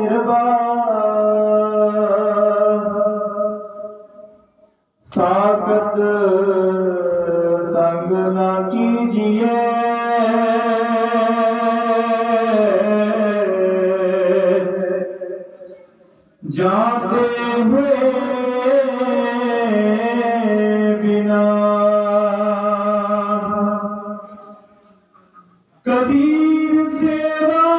ਨਿਰਵਾਹ ਸਾਖਤ ਸੰਗ ਨਾ ਕੀਜੀਏ। ਜਾਤੇ ਹੋਏ ਬਿਨਾ। ਕਬੀਰ ਸੇਵਾ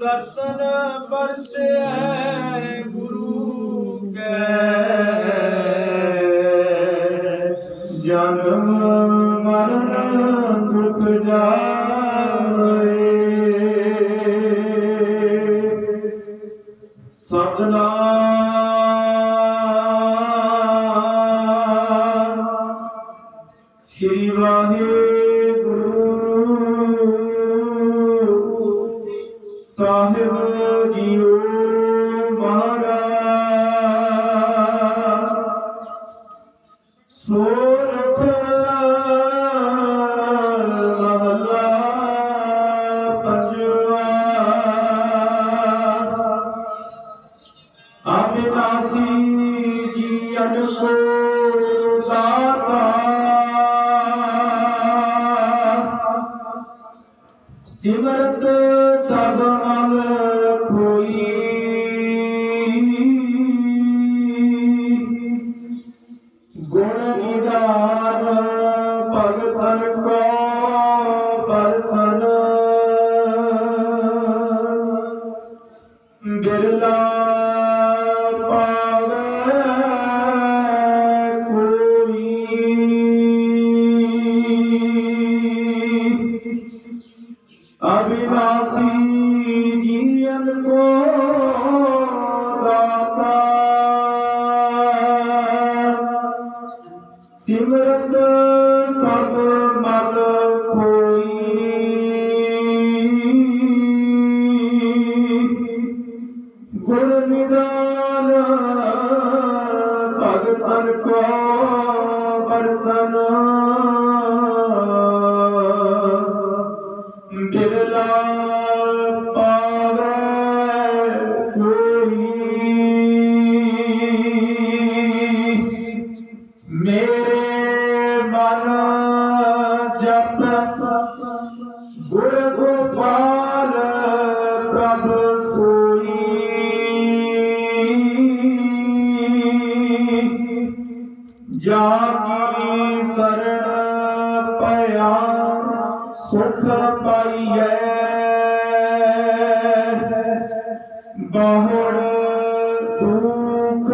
ਦਰਸ਼ਨ ਪਰਸੈ ਗੁਰੂ ਕੈ ਜਨਮ ਮਰਨ ਦੁਖ ਜਾਏ ਸਤਨਾਮ ਸ਼੍ਰੀ ਵਾਹਿਗੁਰੂ ਜੀ ਦਾਤਾ। ਸਿਮਰਤ ਸਭ ਮਲ ਕੋਈ। ਗੁਣ ਨਿਦਾਨ ਭਗਤਨ ਕੋ ਪਰਤਨ ਬਿਰਲਾ ਸਿਮਰਤ ਸਭ ਮਲ ਕੋਈ ਗੁਣ ਨਿਦਾਨ ਭਗਤਨ ਕੋ ਵਰਤਨ ਜਪ ਗੁਰ ਗੋਪਾਲ ਪ੍ਰਭ ਸੋਈ ਜਾ ਕੀ ਸਰਣ ਪਿਆ ਸੁਖ ਪਾਈਐ ਬਹੁੜ ਦੁਖ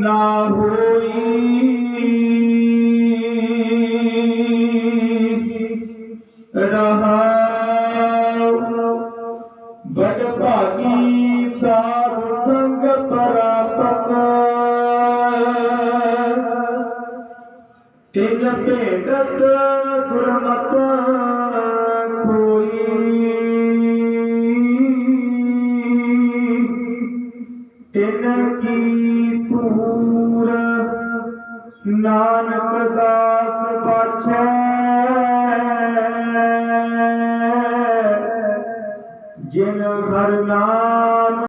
ਨਾ ਤਿਨ ਭੇਟਤ ਗੁਰਮਤ